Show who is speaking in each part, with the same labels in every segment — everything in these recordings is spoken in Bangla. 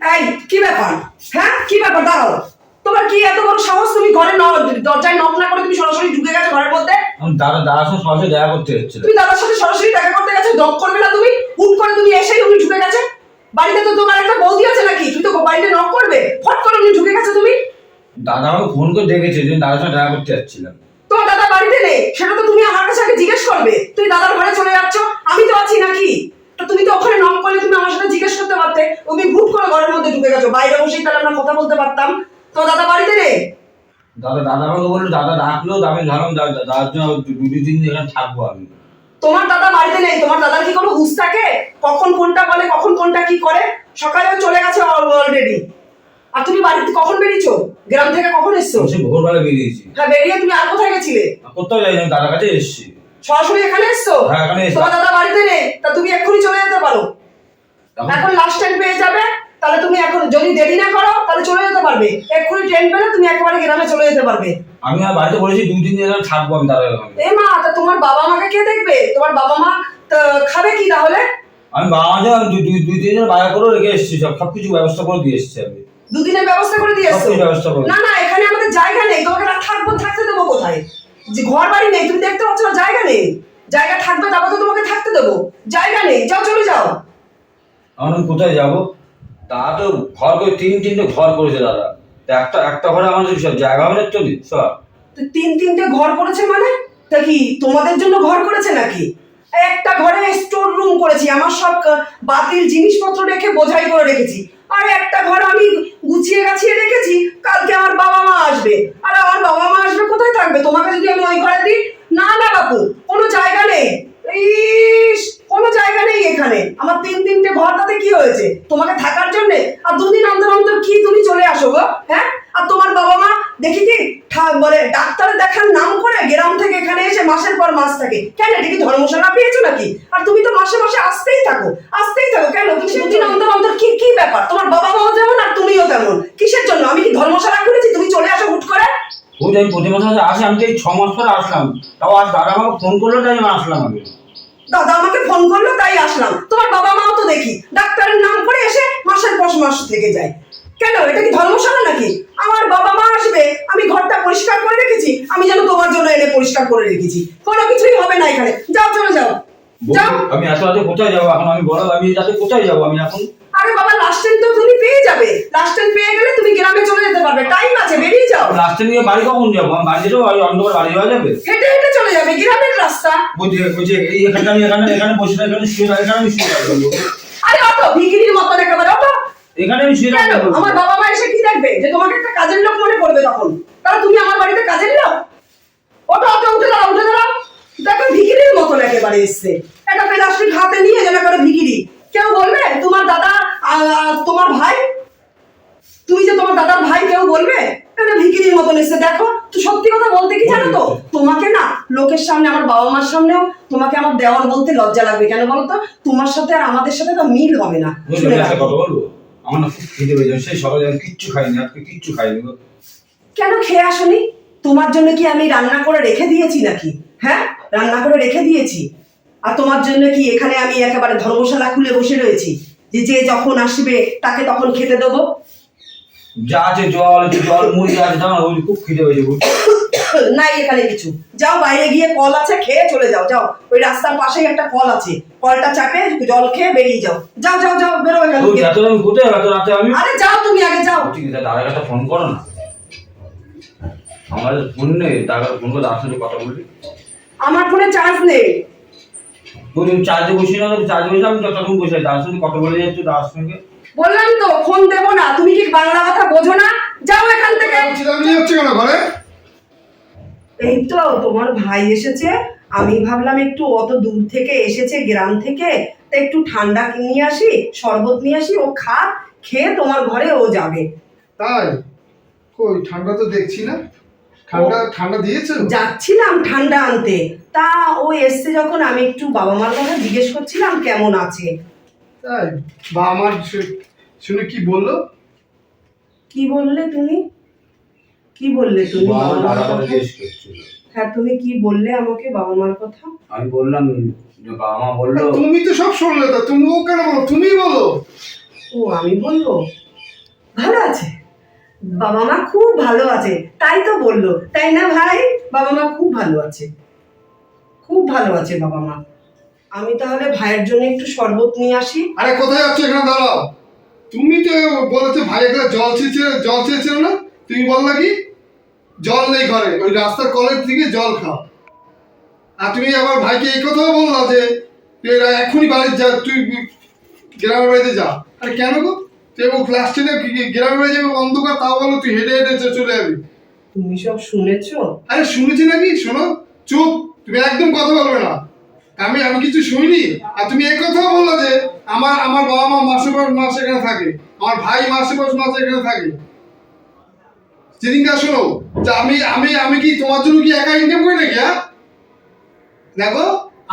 Speaker 1: এই কি ব্যাপার? হ্যাঁ কি ব্যাপার? দাঁড়াও। তোমার কি এত বড় সাহস? তুমি ঘরে দরজায় নক না করে তুমি সরাসরি ঢুকে গেছো ঘরের মধ্যে?
Speaker 2: দাদা দাদার সঙ্গে সরাসরি দেখা করতে এসেছিলাম
Speaker 1: তুমি দাদার সাথে সরাসরি দেখা করতে গেছো? দক করবে না তুমি? হুট করে তুমি এসেই উনি ঢুকে গেছে। বাড়িতে তো তোমার একটা বৌদি আছে নাকি? তুমি তো বাড়িতে নক করবে? ফট করে উনি ঢুকে গেছো তুমি?
Speaker 2: দাদা আমাকে ফোন করে ডেকেছে যে দাদার সঙ্গে দেখা করতে যাচ্ছিলাম
Speaker 1: তোমার দাদা বাড়িতে নেই? সেটা তো তুমি আমার কাছে আগে জিজ্ঞেস করবে। তুমি দাদার ঘরে চলে যাচ্ছ? আমি তো আছি নাকি? তো তুমি তো ওখানে নক করলে তুমি আমার সাথে জিজ্ঞেস করতে পারতে। তুমি হুট করে ঘরের মধ্যে ঢুকে গেছো। বাইরে বসেই তাহলে আমরা কথা বলতে পারতাম। তো দাদা বাড়িতে নেই?
Speaker 2: দাদা দাদা আমাকে বলল দাদা ডাকলো আমি ধরলাম দাদা দাদার জন্য দু দু তিন দিন এখানে থাকব আমি।
Speaker 1: তোমার দাদা বাড়িতে নেই। তোমার দাদার কি কোনো হুঁশ থাকে? কখন কোনটা বলে কখন কোনটা কি করে? সকালেও চলে গেছে অলরেডি আর তুমি বাড়িতে কখন বেরিয়েছো? গ্রাম থেকে কখন এসছো?
Speaker 2: সে ভোরবেলা বেরিয়েছি।
Speaker 1: হ্যাঁ বেরিয়ে তুমি আর কোথায় গেছিলে?
Speaker 2: কোথাও যাইনি দাদার কাছে এসেছি।
Speaker 1: সরাসরি এখানে এসছো?
Speaker 2: হ্যাঁ,
Speaker 1: তোমার দাদা বাড়িতে নেই তা তুমি এক্ষুনি চলে যেতে পারো। এখন লাস্ট ট্রেন পেয়ে যাবে তাহলে তুমি এখন যদি দেরি না করো তাহলে চলে যেতে পারবে। এক্ষুনি ট্রেন পেলে তুমি একেবারে গ্রামে চলে যেতে পারবে।
Speaker 2: আমি আর বাড়িতে বলেছি দুই তিন দিন থাকব আমি সঙ্গে
Speaker 1: এ মা তা তোমার বাবা মাকে কে দেখবে? তোমার বাবা মা তা খাবে কি তাহলে?
Speaker 2: আমি বাবা আমি দুই দুই- দুই তিন দিন বাজার করেও রেখে এসেছি সব সবকিছু ব্যবস্থা করে দিয়ে এসেছি আমি।
Speaker 1: দুদিনের ব্যবস্থা করে দিয়ে এসছো?
Speaker 2: ব্যবস্থা করে।
Speaker 1: না না এখানে আমাদের জায়গা নেই তোমাকে থাকব থাকতে দেবো কোথায়? যে ঘর বাড়ি নেই তুমি দেখতে পাচ্ছ না জায়গা থাকবে তারপর তো তোমাকে থাকতে দেবো জায়গা নেই যাও চলে যাও।
Speaker 2: এখন আমি কোথায় যাব? দাদা তো ঘর করে তিন তিনটে ঘর করেছে দাদা। তা একটা একটা ঘরে আমাদের সব জায়গা হবে না তো সব।
Speaker 1: তো তিন তিনটে ঘর করেছে মানে? তা কি তোমাদের জন্য ঘর করেছে নাকি? একটা ঘরে স্টোর রুম করেছি আমার সব বাতিল জিনিসপত্র রেখে বোঝাই করে রেখেছি। আর একটা ঘর আমি গুছিয়ে গাছিয়ে রেখেছি কালকে আমার বাবা মা আসবে। আর আমার বাবা মা আসবে কোথায় থাকবে? তোমাকে যদি আমি ওই ঘরে দিই? না না বাপু কোনো জায়গা ইস কোনো জায়গা নেই এখানে। আমার তিন তিনটে ঘর তাতে কি হয়েছে? তোমাকে থাকার জন্য? আর দুদিন অন্তর অন্তর কি তুমি চলে আসো গো হ্যাঁ? আর তোমার বাবা মা দেখি কি বলে ডাক্তারে দেখার নাম করে গ্রাম থেকে এখানে এসে মাসের পর মাস থাকে। কেন এটা কি ধর্মশালা পেয়েছ নাকি? আর তুমি তো মাসে মাসে আসতেই থাকো আসতেই থাকো কেন? দুদিন অন্তর অন্তর কি কি ব্যাপার? তোমার বাবা মাও যেমন আর তুমিও তেমন। কিসের জন্য? আমি কি ধর্মশালা করেছি? তুমি চলে আসো হুট করে?
Speaker 2: ওই আমি প্রতি মাসে আসি আমি তো এই ছ মাস পরে আসলাম। তাও আর দাদা আমাকে ফোন করল তাই আমি আসলাম আমি
Speaker 1: দাদা আমাকে ফোন করল তাই আসলাম। তোমার বাবা মাও তো দেখি। ডাক্তারের নাম করে এসে মাসের পর মাস থেকে যায়। কেন এটা কি ধর্মশালা নাকি? আমার বাবা মা আসবে আমি ঘরটা পরিষ্কার করে রেখেছি আমি যেন তোমার জন্য এনে পরিষ্কার করে রেখেছি। কোনো কিছুই হবে না এখানে। যাও চলে যাও। যাও।
Speaker 2: আমি এত রাতে কোথায় যাব? এখন আমি বলো আমি রাতে কোথায় যাব? আমি এখন
Speaker 1: আরে বাবা লাস্ট ট্রেন তো তুমি পেয়ে যাবে। লাস্ট ট্রেন পেয়ে গেলে তুমি গ্রামে চলে যেতে পারবে। টাইম আছে বেরিয়ে যাও।
Speaker 2: লাস্টে নিয়ে বাড়ি কখন যাব? আমি বাড়ি বাড়ি অন্ধকার বাড়ি যাওয়া যাবে।
Speaker 1: হেঁটে হেঁটে যাবে গ্রামের রাস্তা?
Speaker 2: বলছি এই এখানে আমি এখানে এখানে বসে থাকি, এখানে শুয়ে থাকি, এখানে আমি শুয়ে থাকব।
Speaker 1: আরে অটো ভিকিরির মতন একেবারে অটো।
Speaker 2: এখানে আমি শুয়ে থাকব।
Speaker 1: আমার বাবা মা এসে কি দেখবে? যে তোমাকে একটা কাজের লোক মনে করবে তখন। তাহলে তুমি আমার বাড়িতে কাজের লোক? ওটা ওটা উঠে দাঁড়াও উঠে দাঁড়াও। দেখো ভিকিরির মতন একেবারে এসছে। একটা প্লাস্টিক হাতে নিয়ে যেন করে ভিকিরি কেউ বলবে তোমার দাদা তোমার ভাই তোমার দাদার ভাই কেউ বলবে? এটা ভিকিরির মতন এসছে দেখো। তো সত্যি কথা বলতে কি জানো তো? তোমাকে না লোকের সামনে আমার বাবা মার সামনেও তোমাকে আমার দেওয়ার বলতে লজ্জা লাগবে। কেন বলো তো? তোমার সাথে আর আমাদের সাথে তো মিল হবে না। শুনে
Speaker 2: একটা আমার না খুব খিদে পেয়ে যাবে সেই সকালে আমি কিচ্ছু খাইনি আজকে কিচ্ছু খাইনি।
Speaker 1: কেন খেয়ে আসনি? তোমার জন্য কি আমি রান্না করে রেখে দিয়েছি নাকি? হ্যাঁ? রান্না করে রেখে দিয়েছি। আর তোমার জন্য কি এখানে আমি একেবারে ধর্মশালা খুলে বসে রয়েছি? যে যে যখন আসবে তাকে তখন খেতে দেবো?
Speaker 2: যা আছে জল জল মুড়ি আছে জানো ওই খুব খিদে পেয়েছে বুঝলি
Speaker 1: নাই এখানে কিছু। যাও বাইরে গিয়ে কল আছে খেয়ে চলে যাও যাও। ওই রাস্তার পাশেই একটা কল আছে। কলটা চাপে জল খেয়ে বেরিয়ে যাও। যাও যাও যাও বেরো এখান থেকে।
Speaker 2: এত আমি কোথায় এত রাতে আমি?
Speaker 1: আরে যাও তুমি আগে যাও।
Speaker 2: ঠিক আছে দাদার কাছে ফোন করো না। আমার ফোন নেই দাদার ফোন করে দাদার সাথে কথা বলি
Speaker 1: আমার ফোনে চার্জ নেই।
Speaker 2: তুমি চার্জে বসি না চার্জে বসে আমি ততক্ষণ বসে। দাদার সঙ্গে কথা বলে যাচ্ছি দাদার সঙ্গে।
Speaker 1: বললাম তো ফোন দেবো না। তুমি কি বাংলা কথা বোঝো না? যাও এখান থেকে।
Speaker 3: চিলামি কেন ঘরে?
Speaker 1: এই তো তোমার ভাই এসেছে। আমি ভাবলাম একটু অত দূর থেকে এসেছে গ্রাম থেকে। তা একটু ঠান্ডা নিয়ে আসি শরবত নিয়ে আসি ও খা খেয়ে তোমার ঘরে ও যাবে।
Speaker 3: তাই? কই ঠান্ডা তো দেখছি না। ঠান্ডা ঠান্ডা দিয়েছে?
Speaker 1: যাচ্ছিলাম ঠান্ডা আনতে। তা ও এসছে যখন আমি একটু বাবা মার কথা জিজ্ঞেস করছিলাম কেমন আছে?
Speaker 3: তাই? বা আমার শুনে কি বলল?
Speaker 1: কি বললে তুমি? কি বললে তুমি? হ্যাঁ তুমি কি বললে আমাকে বাবা মার কথা?
Speaker 2: আমি বললাম বাবা মা বলল
Speaker 3: তুমি তো সব শুনলে তা তুমিও কেন বলো? তুমি বলো।
Speaker 1: ও আমি বলব? ভালো আছে। বাবা মা খুব ভালো আছে তাই তো বলল। তাই না ভাই? বাবা মা খুব ভালো আছে। খুব ভালো আছে বাবা মা। আমি তাহলে ভাইয়ের জন্য একটু শরবত নিয়ে আসি।
Speaker 3: আরে কোথায় যাচ্ছ এখানে? দাঁড়াও। তুমি তো বলেছ ভাই একটা জল চেয়েছিল জল চেয়েছিল না? তুমি বললা কি? জল নেই ঘরে ওই রাস্তার কলের থেকে জল খাও। আর তুমি আবার ভাইকে এই কথাও বললা যে তুই এরা এক্ষুনি বাড়ি যা তুই গ্রামের বাড়িতে যা। আরে কেন গো? তুই এবং ক্লাস টেনে গ্রামের বাড়ি যাবে? অন্ধকার তাও বলো তুই হেঁটে হেঁটে চলে যাবি।
Speaker 1: তুমি সব শুনেছো?
Speaker 3: আরে শুনেছি নাকি? শোনো চুপ। তুমি একদম কথা বলবে না। আমি আমি কিছু শুনিনি? আর তুমি এই কথাও বলল যে আমার আমার বাবা মা মাসে পর মাস এখানে থাকে। আমার ভাই মাসে পর মাস এখানে থাকে। যেদিনকা শোনো, যে আমি আমি আমি কি তোমার জন্য কি একা ইনকাম করি নাকি হ্যাঁ? দেখো,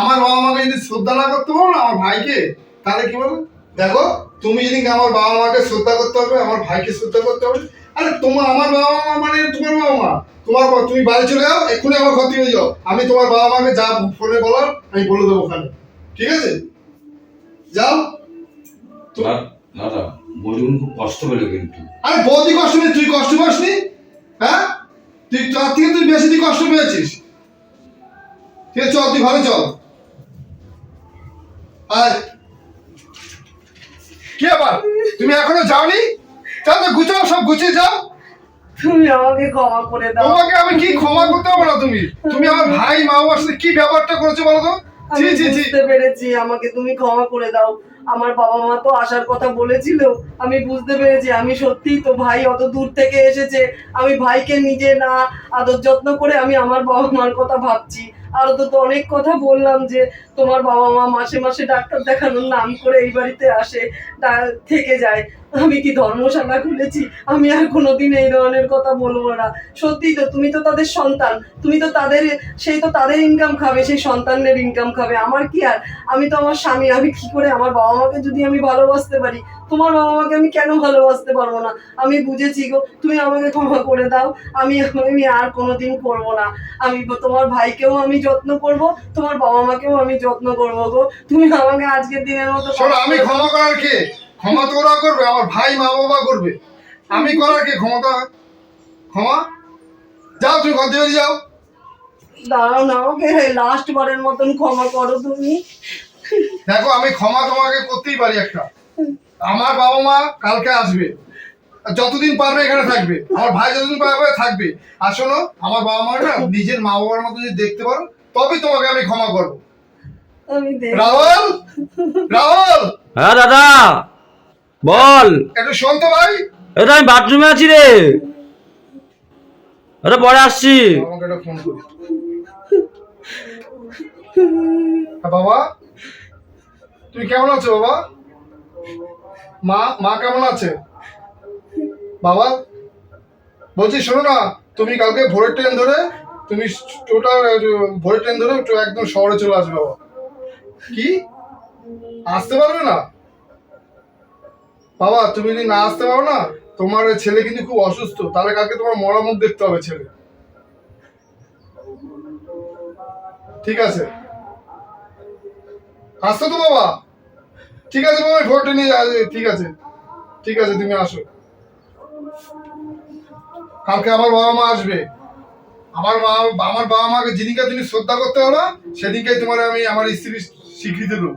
Speaker 3: আমার বাবা মাকে যদি শ্রদ্ধা না করতে পারো আমার ভাইকে, তাহলে কি বলব দেখো, তুমি যদি আমার বাবা মাকে শ্রদ্ধা করতে হবে আমার ভাইকে শ্রদ্ধা করতে হবে আরে তোমার আমার বাবা মা মানে তোমার বাবা মা? তোমার তুমি বাড়ি চলে যাও এক্ষুনি আমার ক্ষতি হয়ে যাও। আমি তোমার বাবা মাকে যা ফোনে বলার আমি বলে দেবো ওখানে। ঠিক আছে? যাও।
Speaker 2: দাদা বলুন খুব কষ্ট পেল কিন্তু।
Speaker 3: আরে বৌদি কষ্ট নেই তুই কষ্ট পাসনি? হ্যাঁ? তুই তার থেকে তুই বেশি তুই কষ্ট পেয়েছিস। ঠিক আছে চল তুই ঘরে চল। আয়। কি আবার তুমি এখনও যাওনি? তো গুছাও সব গুছিয়ে যাও।
Speaker 1: তুমি আমাকে ক্ষমা করে দাও।
Speaker 3: তোমাকে আমি কি ক্ষমা করতে পারব না তুমি? তুমি আমার ভাই মা বাবার সাথে কি ব্যাপারটা করেছ বলো তো?
Speaker 1: আমি
Speaker 3: ছি ছি।
Speaker 1: বুঝতে পেরেছি আমাকে তুমি ক্ষমা করে দাও। আমার বাবা মা তো আসার কথা বলেছিল আমি বুঝতে পেরেছি। আমি সত্যিই তো ভাই অত দূর থেকে এসেছে। আমি ভাইকে নিজে না আদর যত্ন করে আমি আমার বাবা মার কথা ভাবছি। আর তো তো অনেক কথা বললাম যে তোমার বাবা মা মাসে মাসে ডাক্তার দেখানোর নাম করে এই বাড়িতে আসে থেকে যায়। আমি কি ধর্মশালা খুলেছি? আমি আর কোনোদিন এই ধরনের কথা বলব না। সত্যি তো, তুমি তো তাদের সন্তান। তুমি তো তাদের, সেই তো তাদের ইনকাম খাবে, সেই সন্তানদের ইনকাম খাবে। আমার কি আর? আমি তো আমার স্বামী, আমি কি করে আমার বাবা মাকে যদি আমি ভালোবাসতে পারি তোমার বাবা মাকে আমি কেন ভালোবাসতে পারব না? আমি বুঝেছি গো তুমি আমাকে ক্ষমা করে দাও। আমি আমি আর কোনোদিন করব না। আমি তোমার ভাইকেও আমি যত্ন করব তোমার বাবা মাকেও আমি যত্ন করব গো। তুমি আমাকে আজকের দিনের মতো
Speaker 3: আমি ক্ষমা করার কে? ক্ষমা তো ওরা করবে আমার ভাই মা বাবা করবে। আমি করার কে ক্ষমতা ক্ষমা? যাও তুমি ঘর দিয়ে যাও।
Speaker 1: দাঁড়াও না আমাকে লাস্ট বারের মতন ক্ষমা করো তুমি।
Speaker 3: দেখো আমি ক্ষমা তোমাকে করতেই পারি একটা। আমার বাবা মা কালকে আসবে। আর যতদিন পারবে এখানে থাকবে। আমার ভাই যতদিন পারবে থাকবে। আর শোনো আমার বাবা মা না নিজের মা বাবার মতো যদি দেখতে পারো তবে তোমাকে আমি ক্ষমা করব। রাহুল! রাহুল!
Speaker 2: হ্যাঁ দাদা! বল!
Speaker 3: একটু শোন তো ভাই।
Speaker 2: এটা আমি বাথরুমে আছি রে। ওটা পরে আসছি।
Speaker 3: আমাকে একটা ফোন করি হ্যাঁ, বাবা তুমি কেমন আছো বাবা? মা মা কেমন আছে? বাবা? বলছি, শোনো না, তুমি কালকে ভোরের ট্রেন ধরে, তুমি টোটাল ভোরের ট্রেন ধরে একদম শহরে চলে আসবে, বাবা। কি? আসতে পারবে না? বাবা, তুমি যদি না আসতে পারো না, তোমার ছেলে কিন্তু খুব অসুস্থ, তাহলে কালকে তোমার মরা মুখ দেখতে হবে ছেলে। ঠিক আছে? আসতো তো, বাবা? ঠিক আছে বাবা ভোটে নিয়ে ঠিক আছে। ঠিক আছে তুমি আসো। কালকে আমার বাবা মা আসবে। আমার মা আমার বাবা মাকে যেদিনকে তুমি শ্রদ্ধা করতে হবে সেদিনকে তোমার আমি আমার স্ত্রী স্বীকৃতি দেবো।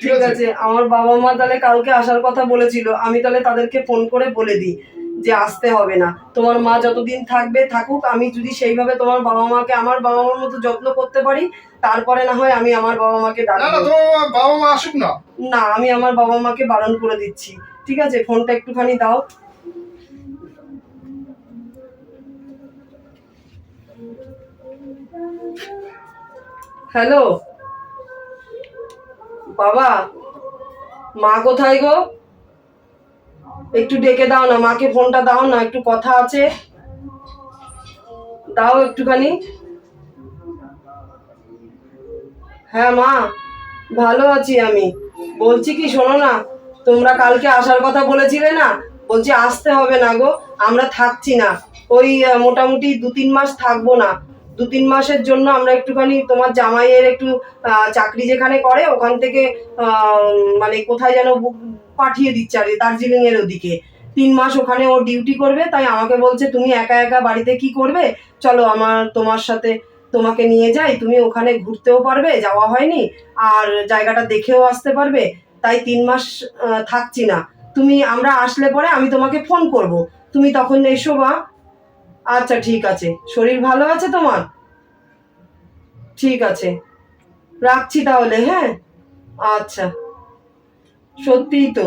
Speaker 1: ঠিক আছে আমার বাবা মা তাহলে কালকে আসার কথা বলেছিল আমি তাহলে তাদেরকে ফোন করে বলে দিই। যে আসতে হবে না। তোমার মা যতদিন থাকবে থাকুক আমি যদি সেইভাবে তোমার বাবা মাকে আমার বাবা মার মতো যত্ন করতে পারি তারপরে না হয় আমি আমার বাবা মাকে
Speaker 3: না না
Speaker 1: ডাকবো
Speaker 3: তোমার বাবা মা আসুক না।
Speaker 1: না আমি আমার বাবা মাকে বারণ করে দিচ্ছি। ঠিক আছে ফোনটা একটুখানি দাও। হ্যালো? বাবা মা কোথায় গো? একটু ডেকে দাও না, মাকে ফোনটা দাও না, একটু কথা আছে। দাও একটুখানি। হ্যাঁ মা, ভালো আছি আমি। বলছি কি, শোনো না, তোমরা কালকে আসার কথা বলেছিলে না? বলছি আসতে হবে না গো, আমরা থাকছি না। ওই মোটামুটি দু তিন মাস থাকব না। দু তিন মাসের জন্য আমরা একটুখানি তোমার জামাইয়ের একটু চাকরি যেখানে করে, ওখান থেকে মানে কোথায় যেন পাঠিয়ে দিচ্ছে আর দার্জিলিং এর ওদিকে। তিন মাস ওখানে ও ডিউটি করবে, তাই আমাকে বলছে, তুমি একা একা বাড়িতে কি করবে? চলো আমার, তোমার সাথে তোমাকে নিয়ে যাই, তুমি ওখানে ঘুরতেও পারবে, যাওয়া হয়নি, আর জায়গাটা দেখেও আসতে পারবে। তাই তিন মাস থাকছি না। তুমি, আমরা আসলে পরে আমি তোমাকে ফোন করব। তুমি তখন এসো বা আচ্ছা ঠিক আছে। শরীর ভালো আছে তোমার? ঠিক আছে। রাখছি তাহলে হ্যাঁ? আচ্ছা। সত্যিই তো।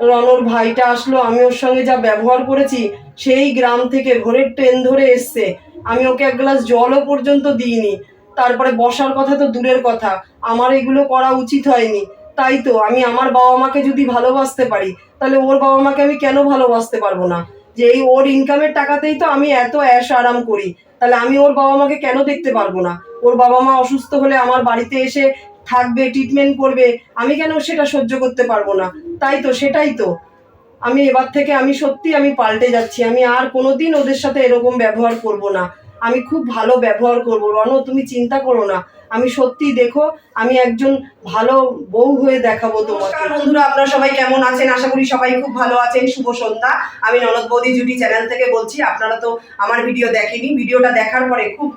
Speaker 1: রনর ভাইটা আসলো, আমি ওর সঙ্গে যা ব্যবহার করেছি, সেই গ্রাম থেকে ভোরের ট্রেন ধরে এসছে। আমি ওকে এক গ্লাস জলও পর্যন্ত দিইনি। তারপরে বসার কথা তো দূরের কথা। আমার এগুলো করা উচিত হয়নি। তাই তো, আমি আমার বাবা মাকে যদি ভালোবাসতে পারি, তাহলে ওর বাবা মাকে আমি কেন ভালোবাসতে পারব না? যে এই ওর ইনকামের টাকাতেই তো আমি এত অ্যাশ আরাম করি। তাহলে আমি ওর বাবা মাকে কেন দেখতে পারব না? ওর বাবা মা অসুস্থ হলে আমার বাড়িতে এসে থাকবে ট্রিটমেন্ট করবে, আমি কেন সেটা সহ্য করতে পারব না? তাই তো, সেটাই তো। আমি এবার থেকে আমি সত্যি আমি পাল্টে যাচ্ছি। আমি আর কোনোদিন ওদের সাথে এরকম ব্যবহার করব না। আমি খুব ভালো ব্যবহার করব। রণ, তুমি চিন্তা করো না। আমি সত্যি দেখো আমি একজন ভালো বউ হয়ে দেখাবো তোমাকে। বন্ধুরা আপনারা সবাই কেমন আছেন? আশা করি সবাই খুব ভালো আছেন। শুভ সন্ধ্যা। আমি ননদ বৌদি জুটি চ্যানেল থেকে বলছি আপনারা তো আমার ভিডিও দেখেনি। ভিডিওটা দেখার পরে খুব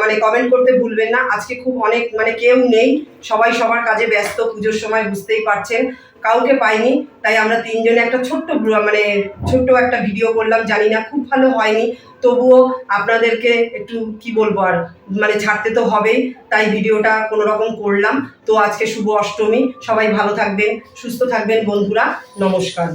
Speaker 1: মানে কমেন্ট করতে ভুলবেন না। আজকে খুব অনেক মানে কেউ নেই। সবাই সবার কাজে ব্যস্ত পুজোর সময় বুঝতেই পারছেন। কাউকে পাইনি তাই আমরা তিনজনে একটা ছোট্ট মানে ছোট্ট একটা ভিডিও করলাম। জানি না খুব ভালো হয়নি। তবুও আপনাদেরকে একটু কি বলব আর মানে ছাড়তে তো হবেই। তাই ভিডিওটা কোনো রকম করলাম। তো আজকে শুভ অষ্টমী। সবাই ভালো থাকবেন, সুস্থ থাকবেন বন্ধুরা। নমস্কার।